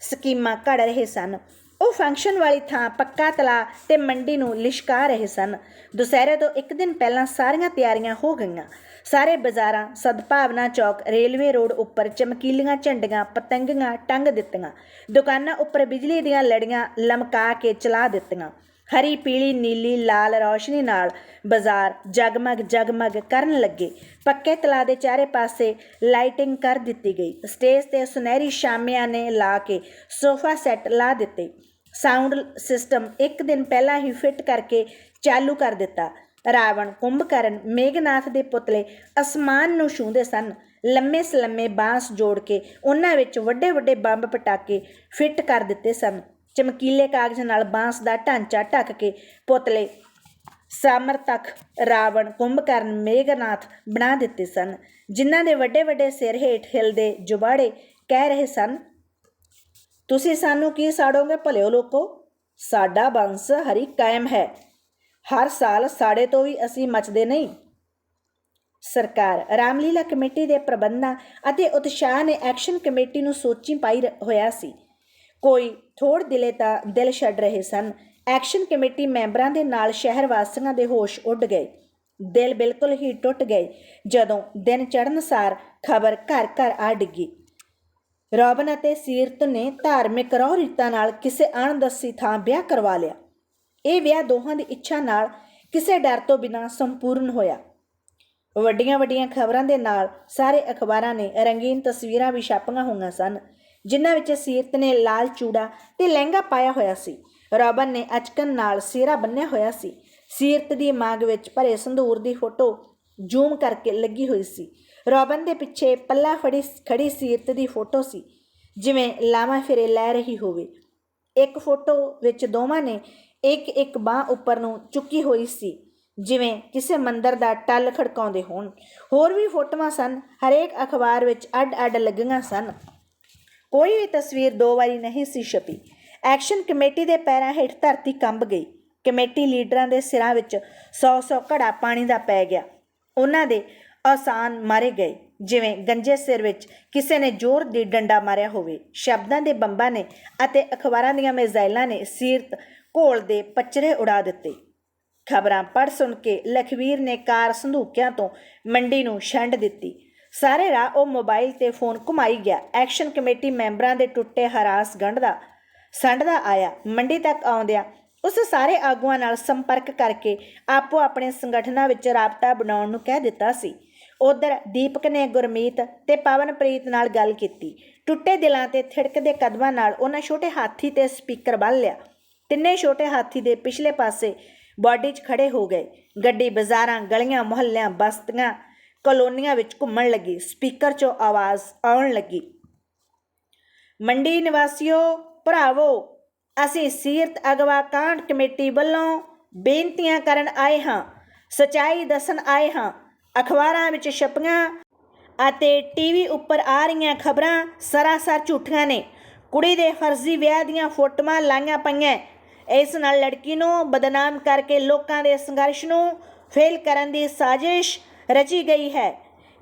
ਸਕੀਮਾਂ ਘੜ ਰਹੇ ਸਨ। ਉਹ ਫੰਕਸ਼ਨ ਵਾਲੀ ਥਾਂ ਪੱਕਾ ਤਲਾ ਤੇ ਮੰਡੀ ਨੂੰ ਲਿਸ਼ਕਾ ਰਹੇ ਸਨ। ਦੁਸਹਿਰੇ ਤੋਂ ਇੱਕ ਦਿਨ ਪਹਿਲਾਂ ਸਾਰੀਆਂ ਤਿਆਰੀਆਂ ਹੋ ਗਈਆਂ। ਸਾਰੇ ਬਾਜ਼ਾਰਾਂ, ਸਦਭਾਵਨਾ ਚੌਕ, ਰੇਲਵੇ ਰੋਡ ਉੱਪਰ ਚਮਕੀਲੀਆਂ ਝੰਡੀਆਂ, ਪਤੰਗੀਆਂ ਟੰਗ ਦਿੱਤੀਆਂ। ਦੁਕਾਨਾਂ ਉੱਪਰ ਬਿਜਲੀ ਦੀਆਂ ਲੜੀਆਂ ਲਮਕਾ ਕੇ ਚਲਾ ਦਿੱਤੀਆਂ। ਹਰੀ, ਪੀਲੀ, ਨੀਲੀ, ਲਾਲ ਰੌਸ਼ਨੀ ਨਾਲ ਬਾਜ਼ਾਰ ਜਗਮਗ ਜਗਮਗ ਕਰਨ ਲੱਗੇ। ਪੱਕੇ ਤਲਾ ਦੇ ਚਾਰੇ ਪਾਸੇ ਲਾਈਟਿੰਗ ਕਰ ਦਿੱਤੀ ਗਈ। ਸਟੇਜ ਤੇ ਸੁਨਹਿਰੀ ਸ਼ਾਮਿਆਂ ਨੇ ਲਾ ਕੇ ਸੋਫਾ ਸੈੱਟ ਲਾ ਦਿੱਤੇ। ਸਾਊਂਡ ਸਿਸਟਮ ਇੱਕ ਦਿਨ ਪਹਿਲਾਂ ਹੀ ਫਿੱਟ ਕਰਕੇ ਚਾਲੂ ਕਰ ਦਿੱਤਾ। ਰਾਵਣ ਕੁੰਭਕਰਨ ਮੇਘਨਾਥ ਦੇ ਪੁਤਲੇ ਅਸਮਾਨ ਨੂੰ ਛੂੰਹਦੇ ਸਨ। ਲੰਮੇ ਸਲੰਮੇ ਬਾਂਸ ਜੋੜ ਕੇ ਉਹਨਾਂ ਵਿੱਚ ਵੱਡੇ ਵੱਡੇ ਬੰਬ ਪਟਾਕੇ ਫਿੱਟ ਕਰ ਦਿੱਤੇ ਸਨ। ਚਮਕੀਲੇ ਕਾਗਜ਼ ਨਾਲ ਬਾਂਸ ਦਾ ਢਾਂਚਾ ਢੱਕ ਕੇ ਪੁਤਲੇ ਸਾਮਰ ਤੱਕ ਰਾਵਣ ਕੁੰਭਕਰਨ ਮੇਘਨਾਥ ਬਣਾ ਦਿੱਤੇ ਸਨ, ਜਿਨ੍ਹਾਂ ਦੇ ਵੱਡੇ ਵੱਡੇ ਸਿਰ ਹੇਠ ਹਿਲਦੇ ਜੁਬਾੜੇ ਕਹਿ ਰਹੇ ਸਨ, ਤੁਸੀਂ ਸਾਨੂੰ ਕੀ ਸਾੜੋਗੇ ਭਲਿਓ ਲੋਕੋ? ਸਾਡਾ ਬੰਸ ਹਰੀ ਕਾਇਮ ਹੈ। ਹਰ ਸਾਲ ਸਾਡੇ ਤੋਂ ਵੀ ਅਸੀਂ ਮਚਦੇ ਨਹੀਂ। ਸਰਕਾਰ, ਰਾਮਲੀਲਾ ਕਮੇਟੀ ਦੇ ਪ੍ਰਬੰਧਾਂ ਅਤੇ ਉਤਸ਼ਾਹ ਨੇ ਐਕਸ਼ਨ ਕਮੇਟੀ ਨੂੰ ਸੋਚੀ ਪਾਈ ਹੋਇਆ ਸੀ। ਕੋਈ ਥੋੜ ਦਿਲੇ ਤਾਂ ਦਿਲ ਛੱਡ ਰਹੇ ਸਨ। ਐਕਸ਼ਨ ਕਮੇਟੀ ਮੈਂਬਰਾਂ ਦੇ ਨਾਲ ਸ਼ਹਿਰ ਵਾਸੀਆਂ ਦੇ ਹੋਸ਼ ਉੱਡ ਗਏ। ਦਿਲ ਬਿਲਕੁਲ ਹੀ ਟੁੱਟ ਗਏ ਜਦੋਂ ਦਿਨ ਚੜ੍ਹਨ ਸਾਰ ਖਬਰ ਘਰ ਘਰ ਆ ਡਿੱਗੀ। ਰੋਬਨ ਅਤੇ ਸੀਰਤ ਨੇ ਧਾਰਮਿਕ ਰਹੁ ਰੀਤਾਂ ਨਾਲ ਕਿਸੇ ਅਣਦੱਸੀ ਥਾਂ ਵਿਆਹ ਕਰਵਾ ਲਿਆ। ਇਹ ਵਿਆਹ ਦੋਹਾਂ ਦੀ ਇੱਛਾ ਨਾਲ ਕਿਸੇ ਡਰ ਤੋਂ ਬਿਨਾਂ ਸੰਪੂਰਨ ਹੋਇਆ। ਵੱਡੀਆਂ ਵੱਡੀਆਂ ਖਬਰਾਂ ਦੇ ਨਾਲ ਸਾਰੇ ਅਖਬਾਰਾਂ ਨੇ ਰੰਗੀਨ ਤਸਵੀਰਾਂ ਵੀ ਛਾਪੀਆਂ ਹੋਈਆਂ ਸਨ, ਜਿਨ੍ਹਾਂ ਵਿੱਚ ਸੀਰਤ ਨੇ ਲਾਲ ਚੂੜਾ ਤੇ ਲਹਿੰਗਾ ਪਾਇਆ ਹੋਇਆ ਸੀ। ਰੋਬਨ ਨੇ ਅਚਕਨ ਨਾਲ ਸਿਹਰਾ ਬੰਨਿਆ ਹੋਇਆ ਸੀ। ਸੀਰਤ ਦੀ ਮਾਂਗ ਵਿੱਚ ਭਰੇ ਸੰਧੂਰ ਦੀ ਫੋਟੋ ਜ਼ੂਮ ਕਰਕੇ ਲੱਗੀ ਹੋਈ ਸੀ। ਰੋਬਨ ਦੇ ਪਿੱਛੇ ਪੱਲਾ ਫੜੀ ਖੜੀ ਸੀਰਤ ਦੀ ਫੋਟੋ ਸੀ, ਜਿਵੇਂ ਲਾਵਾਂ ਫਿਰੇ ਲੈ ਰਹੀ ਹੋਵੇ। ਇੱਕ ਫੋਟੋ ਵਿੱਚ ਦੋਵਾਂ ਨੇ ਇੱਕ ਇੱਕ ਬਾਹ ਉੱਪਰ ਨੂੰ ਚੁੱਕੀ ਹੋਈ ਸੀ, ਜਿਵੇਂ ਕਿਸੇ ਮੰਦਰ ਦਾ ਟੱਲ ਖੜਕਾਉਂਦੇ ਹੋਣ। ਹੋਰ ਵੀ ਫੋਟੋਆਂ ਸਨ, ਹਰੇਕ ਅਖਬਾਰ ਵਿੱਚ ਅੱਡ-ਅੱਡ ਲੱਗੀਆਂ ਸਨ। ਕੋਈ ਵੀ ਤਸਵੀਰ ਦੋ ਵਾਰੀ ਨਹੀਂ ਸੀ ਛਪੀ। ਐਕਸ਼ਨ ਕਮੇਟੀ ਦੇ ਪੈਰਾਂ ਹੇਠ ਧਰਤੀ ਕੰਬ ਗਈ। ਕਮੇਟੀ ਲੀਡਰਾਂ ਦੇ ਸਿਰਾਂ ਵਿੱਚ 100-100 ਘੜਾ ਪਾਣੀ ਦਾ ਪੈ ਗਿਆ। ਉਹਨਾਂ ਦੇ ਆਸਾਨ ਮਾਰੇ ਗਏ, ਜਿਵੇਂ ਗੰਜੇ ਸਿਰ ਵਿੱਚ ਕਿਸੇ ਨੇ ਜ਼ੋਰ ਦੀ ਡੰਡਾ ਮਾਰਿਆ ਹੋਵੇ। ਸ਼ਬਦਾਂ ਦੇ ਬੰਬਾਂ ਨੇ ਅਤੇ ਅਖਬਾਰਾਂ ਦੀਆਂ ਮਿਜ਼ਾਈਲਾਂ ਨੇ ਸੀਰਤ ਘੋਲ ਦੇ ਪਚਰੇ ਉਡਾ ਦਿੱਤੇ। ਖਬਰਾਂ ਪੜ੍ਹ ਸੁਣ ਕੇ ਲਖਵੀਰ ਨੇ ਕਾਰ ਸੰਧੂਕਿਆਂ ਤੋਂ ਮੰਡੀ ਨੂੰ ਛੰਡ ਦਿੱਤੀ। ਸਾਰੇ ਰਾਹ ਉਹ ਮੋਬਾਈਲ ਤੇ ਫੋਨ ਘੁਮਾਈ ਗਿਆ। ਐਕਸ਼ਨ ਕਮੇਟੀ ਮੈਂਬਰਾਂ ਦੇ ਟੁੱਟੇ ਹਰਾਸ ਗੰਢਦਾ ਸੰਢਦਾ ਆਇਆ। ਮੰਡੀ ਤੱਕ ਆਉਂਦਿਆਂ ਉਸ ਸਾਰੇ ਆਗੂਆਂ ਨਾਲ ਸੰਪਰਕ ਕਰਕੇ ਆਪੋ ਆਪਣੇ ਸੰਗਠਨਾਂ ਵਿੱਚ ਰਾਬਤਾ ਬਣਾਉਣ ਨੂੰ ਕਹਿ ਦਿੱਤਾ ਸੀ। ਉਧਰ ਦੀਪਕ ਨੇ ਗੁਰਮੀਤ ਤੇ ਪਵਨਪ੍ਰੀਤ ਨਾਲ ਗੱਲ ਕੀਤੀ। ਟੁੱਟੇ ਦਿਲਾਂ ਤੇ ਥਿੜਕਦੇ ਕਦਮਾਂ ਨਾਲ ਉਹਨਾਂ ਛੋਟੇ ਹਾਥੀ ਤੇ ਸਪੀਕਰ ਬੰਨ੍ਹ ਲਿਆ। ਤਿੰਨੇ ਛੋਟੇ ਹਾਥੀ ਦੇ ਪਿਛਲੇ ਪਾਸੇ ਬਾਡੀ 'ਚ ਖੜੇ ਹੋ ਗਏ। ਗੱਡੀ, ਬਾਜ਼ਾਰਾਂ, ਗਲੀਆਂ, ਮੁਹੱਲਿਆਂ, ਬਸਤੀਆਂ, ਕਲੋਨੀਆਂ ਵਿੱਚ ਘੁੰਮਣ ਲੱਗੀ। ਸਪੀਕਰ 'ਚੋਂ ਆਵਾਜ਼ ਆਉਣ ਲੱਗੀ। ਮੰਡੀ ਨਿਵਾਸੀਓ, ਭਰਾਵੋ, ਅਸੀਂ ਸੀਰਤ ਅਗਵਾ ਕਾਂਡ ਕਮੇਟੀ ਵੱਲੋਂ ਬੇਨਤੀਆਂ ਕਰਨ ਆਏ ਹਾਂ, ਸਚਾਈ ਦੱਸਣ ਆਏ ਹਾਂ। ਅਖਬਾਰਾਂ ਵਿੱਚ ਛਪੀਆਂ ਅਤੇ ਟੀਵੀ ਉੱਪਰ ਆ ਰਹੀਆਂ ਖਬਰਾਂ ਸਰਾਸਰ ਝੂਠੀਆਂ ਨੇ। ਕੁੜੀ ਦੇ ਫਰਜ਼ੀ ਵਿਆਹ ਦੀਆਂ ਫੋਟੋਆਂ ਲਾਈਆਂ ਪਈਆਂ। ਇਸ ਨਾਲ ਲੜਕੀ ਨੂੰ ਬਦਨਾਮ ਕਰਕੇ ਲੋਕਾਂ ਦੇ ਸੰਘਰਸ਼ ਨੂੰ ਫੇਲ ਕਰਨ ਦੀ ਸਾਜ਼ਿਸ਼ ਰਚੀ ਗਈ ਹੈ।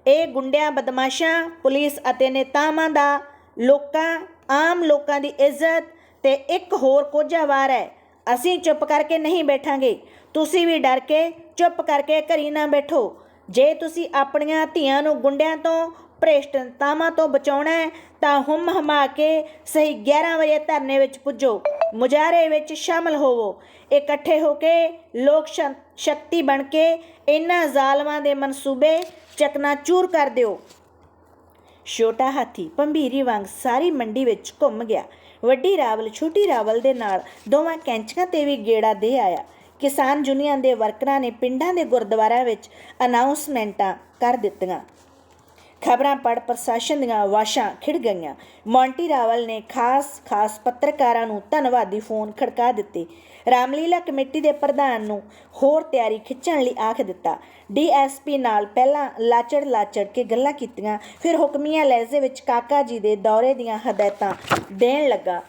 ਇਹ ਗੁੰਡਿਆਂ, ਬਦਮਾਸ਼ਾਂ, ਪੁਲਿਸ ਅਤੇ ਨੇਤਾਵਾਂ ਦਾ ਲੋਕਾਂ, ਆਮ ਲੋਕਾਂ ਦੀ ਇੱਜ਼ਤ ਤੇ ਇੱਕ ਹੋਰ ਕੋਝਾਵਾਰ ਹੈ। ਅਸੀਂ ਚੁੱਪ ਕਰਕੇ ਨਹੀਂ ਬੈਠਾਂਗੇ। ਤੁਸੀਂ ਵੀ ਡਰ ਕੇ ਚੁੱਪ ਕਰਕੇ ਘਰੀ ਨਾ ਬੈਠੋ। ਜੇ ਤੁਸੀਂ ਆਪਣੀਆਂ ਧੀਆਂ ਨੂੰ ਗੁੰਡਿਆਂ ਤੋਂ, ਭ੍ਰਿਸ਼ਟਤਾਵਾਂ ਤੋਂ ਬਚਾਉਣਾ ਹੈ, ਤਾਂ ਹੁਮ ਹਮਾ ਕੇ ਸਹੀ 11 ਵਜੇ ਧਰਨੇ ਵਿੱਚ ਪੁੱਜੋ। ਮੁਜ਼ਾਹਰੇ ਵਿੱਚ ਸ਼ਾਮਲ ਹੋਵੋ। ਇਕੱਠੇ ਹੋ ਕੇ ਲੋਕ ਸ਼ਕਤੀ ਬਣ ਕੇ ਇਹਨਾਂ ਜ਼ਾਲਮਾਂ ਦੇ ਮਨਸੂਬੇ ਚਕਨਾਚੂਰ ਕਰ ਦਿਓ। ਛੋਟਾ ਹਾਥੀ ਭੰਬੀਰੀ ਵਾਂਗ ਸਾਰੀ ਮੰਡੀ ਵਿੱਚ ਘੁੰਮ ਗਿਆ। ਵੱਡੀ ਰਾਵਲ ਛੋਟੀ ਰਾਵਲ ਦੇ ਨਾਲ ਦੋਵਾਂ ਕੈਂਚੀਆਂ ਤੇ ਵੀ ਗੇੜਾ ਦੇ ਆਇਆ। ਕਿਸਾਨ ਯੂਨੀਅਨ ਦੇ ਵਰਕਰਾਂ ਨੇ ਪਿੰਡਾਂ ਦੇ ਗੁਰਦੁਆਰਿਆਂ ਵਿੱਚ ਅਨਾਉਂਸਮੈਂਟਾਂ ਕਰ ਦਿੱਤੀਆਂ। ਖਬਰਾਂ ਪੜ ਪ੍ਰਸ਼ਾਸਨ ਦੀਆਂ ਵਾਸ਼ਾਂ ਖਿੜ ਗਈਆਂ। ਮੌਂਟੀ ਰਾਵਲ ਨੇ ਖਾਸ ਖਾਸ ਪੱਤਰਕਾਰਾਂ ਨੂੰ ਧੰਨਵਾਦੀ ਫੋਨ ਖੜਕਾ ਦਿੱਤੇ। ਰਾਮਲੀਲਾ ਕਮੇਟੀ ਦੇ ਪ੍ਰਧਾਨ ਨੂੰ ਹੋਰ ਤਿਆਰੀ ਖਿੱਚਣ ਲਈ ਆਖ ਦਿੱਤਾ। ਡੀਐਸਪੀ ਨਾਲ ਪਹਿਲਾਂ ਲਾਚੜ ਲਾਚੜ ਕੇ ਗੱਲਾਂ ਕੀਤੀਆਂ, ਫਿਰ ਹੁਕਮੀਆਂ ਲਹਿਜ਼ੇ ਵਿੱਚ ਕਾਕਾ ਜੀ ਦੇ ਦੌਰੇ ਦੀਆਂ ਹਦਾਇਤਾਂ ਦੇਣ ਲੱਗਾ।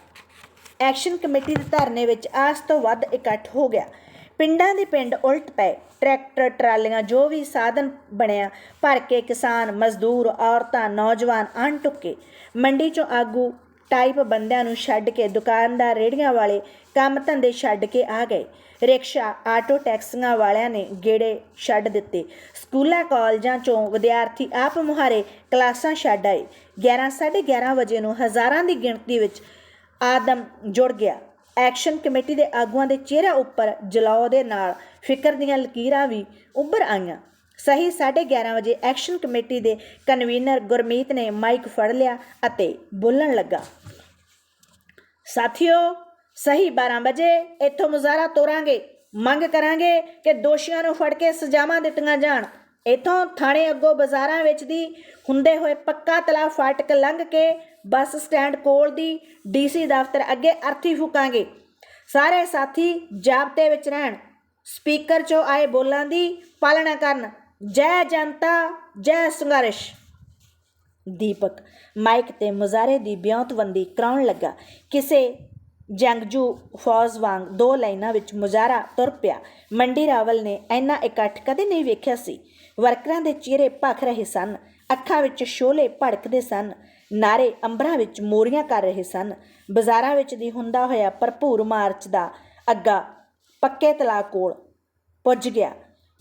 ਐਕਸ਼ਨ ਕਮੇਟੀ ਦੇ ਧਰਨੇ ਵਿੱਚ ਆਸ ਤੋਂ ਵੱਧ ਇਕੱਠ ਹੋ ਗਿਆ। ਪਿੰਡਾਂ ਦੇ ਪਿੰਡ ਉਲਟ ਪਏ। ਟਰੈਕਟਰ, ਟਰਾਲੀਆਂ, ਜੋ ਵੀ ਸਾਧਨ ਬਣਿਆ, ਭਰ ਕੇ ਕਿਸਾਨ, ਮਜ਼ਦੂਰ, ਔਰਤਾਂ, ਨੌਜਵਾਨ ਆਣ ਟੁੱਕੇ। ਮੰਡੀ ਚੋਂ ਆਗੂ ਟਾਈਪ ਬੰਦਿਆਂ ਨੂੰ ਛੱਡ ਕੇ ਦੁਕਾਨਦਾਰ ਰੇੜੀਆਂ ਵਾਲੇ ਕੰਮ ਧੰਦੇ ਛੱਡ ਕੇ ਆ ਗਏ। ਰਿਕਸ਼ਾ, ਆਟੋ ਟੈਕਸੀਆਂ ਵਾਲਿਆਂ ਨੇ ਗੇੜੇ ਛੱਡ ਦਿੱਤੇ। ਸਕੂਲਾਂ, ਕਾਲਜਾਂ ਚੋਂ ਵਿਦਿਆਰਥੀ ਆਪ ਮੁਹਾਰੇ ਕਲਾਸਾਂ ਛੱਡ ਆਏ। 11 11:30 ਵਜੇ ਨੂੰ ਹਜ਼ਾਰਾਂ ਦੀ ਗਿਣਤੀ ਵਿੱਚ ਆਦਮ ਜੁੜ ਗਿਆ। ਐਕਸ਼ਨ ਕਮੇਟੀ ਦੇ ਆਗੂਆਂ ਦੇ ਚਿਹਰਾ ਉੱਪਰ ਜਲਾਉ ਦੇ ਨਾਲ ਫਿਕਰ ਦੀਆਂ ਲਕੀਰਾਂ ਵੀ ਉੱਭਰ ਆਈਆਂ। ਸਹੀ 11:30 ਵਜੇ ਐਕਸ਼ਨ ਕਮੇਟੀ ਦੇ ਕਨਵੀਨਰ ਗੁਰਮੀਤ ਨੇ ਮਾਈਕ ਫੜ ਲਿਆ ਅਤੇ ਬੋਲਣ ਲੱਗਾ। ਸਾਥੀਓ, ਸਹੀ 12 ਵਜੇ ਇੱਥੋਂ ਮੁਜ਼ਾਹਰਾ ਤੋਰਾਂਗੇ। ਮੰਗ ਕਰਾਂਗੇ ਕਿ ਦੋਸ਼ੀਆਂ ਨੂੰ ਫੜ ਕੇ ਸਜ਼ਾਵਾਂ ਦਿੱਤੀਆਂ ਜਾਣ। ਇੱਥੋਂ ਥਾਣੇ ਅੱਗੋਂ ਬਾਜ਼ਾਰਾਂ ਵਿੱਚ ਦੀ ਹੁੰਦੇ ਹੋਏ ਪੱਕਾ ਤਲਾ ਫਾਟਕ ਲੰਘ ਕੇ ਬੱਸ ਸਟੈਂਡ ਕੋਲ ਦੀ ਡੀਸੀ ਦਫ਼ਤਰ ਅੱਗੇ ਅਰਥੀ ਫੂਕਾਂਗੇ। ਸਾਰੇ ਸਾਥੀ ਜਾਬਤੇ ਵਿੱਚ ਰਹਿਣ। ਸਪੀਕਰ 'ਚੋਂ ਆਏ ਬੋਲਾਂ ਦੀ ਪਾਲਣਾ ਕਰਨ। ਜੈ ਜਨਤਾ, ਜੈ ਸੰਘਰਸ਼। ਦੀਪਕ, ਮਾਈਕ ਤੇ ਮੁਜ਼ਾਰੇ ਦੀ ਬਿਉਂਤਬੰਦੀ ਕਰਾਉਣ ਲੱਗਾ। ਕਿਸੇ ਜੰਗਜੂ ਫੌਜ ਵਾਂਗ ਦੋ ਲਾਈਨਾਂ ਵਿੱਚ ਮੁਜ਼ਾਰਾ ਤੁਰ ਪਿਆ। ਮੰਡੀ ਰਾਵਲ ਨੇ ਇੰਨਾ ਇਕੱਠ ਕਦੇ ਨਹੀਂ ਵੇਖਿਆ ਸੀ। ਵਰਕਰਾਂ ਦੇ ਚਿਹਰੇ ਭਖ ਰਹੇ ਸਨ। ਅੱਖਾਂ ਵਿੱਚ ਸ਼ੋਲੇ ਭੜਕਦੇ ਸਨ। ਨਾਰੇ ਅੰਬਰਾਂ ਵਿੱਚ ਮੋਰੀਆਂ ਕਰ ਰਹੇ ਸਨ। ਬਾਜ਼ਾਰਾਂ ਵਿੱਚ ਦੀ ਹੁੰਦਾ ਹੋਇਆ ਭਰਪੂਰ ਮਾਰਚ ਦਾ ਅੱਗਾ ਪੱਕੇ ਤਲਾਅ ਕੋਲ ਪੁੱਜ ਗਿਆ।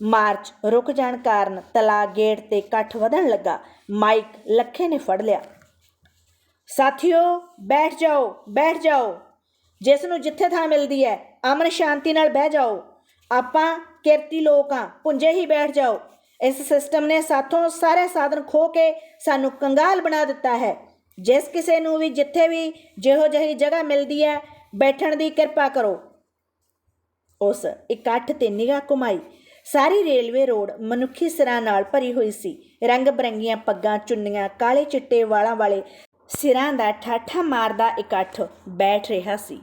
ਮਾਰਚ ਰੁਕ ਜਾਣ ਕਾਰਨ ਤਲਾਅ ਗੇਟ ਤੇ ਇਕੱਠ ਵਧਣ ਲੱਗਾ। ਮਾਈਕ ਲੱਖੇ ਨੇ ਫੜ ਲਿਆ। ਸਾਥੀਓ, ਬੈਠ ਜਾਓ ਬੈਠ ਜਾਓ। ਜਿਸ ਨੂੰ ਜਿੱਥੇ ਥਾਂ ਮਿਲਦੀ ਹੈ, ਅਮਨ ਸ਼ਾਂਤੀ ਨਾਲ ਬਹਿ ਜਾਓ। ਆਪਾਂ ਕਿਰਤੀ ਲੋਕ ਆ ਪੁੰਜੇ ਹੀ ਬੈਠ ਜਾਓ। ਇਸ ਸਿਸਟਮ ਨੇ ਸਾਥੋਂ ਸਾਰੇ ਸਾਧਨ ਖੋ ਕੇ ਸਾਨੂੰ ਕੰਗਾਲ ਬਣਾ ਦਿੱਤਾ ਹੈ। ਜਿਸ ਕਿਸੇ ਨੂੰ ਵੀ ਜਿੱਥੇ ਵੀ ਜਿਹੋ ਜਿਹੀ ਜਗ੍ਹਾ ਮਿਲਦੀ ਹੈ, ਬੈਠਣ ਦੀ ਕਿਰਪਾ ਕਰੋ। ਉਸ ਇਕੱਠ ਤੇ ਨਿਗਾਹ ਘੁਮਾਈ। ਸਾਰੀ ਰੇਲਵੇ ਰੋਡ ਮਨੁੱਖੀ ਸਿਰਾਂ ਨਾਲ ਭਰੀ ਹੋਈ ਸੀ। ਰੰਗ ਬਰੰਗੀਆਂ ਪੱਗਾਂ, ਚੁੰਨੀਆਂ, ਕਾਲੇ ਚਿੱਟੇ ਵਾਲਾਂ ਵਾਲੇ ਸਿਰਾਂ ਦਾ ਠਾਠਾ ਮਾਰਦਾ ਇਕੱਠ ਬੈਠ ਰਿਹਾ ਸੀ।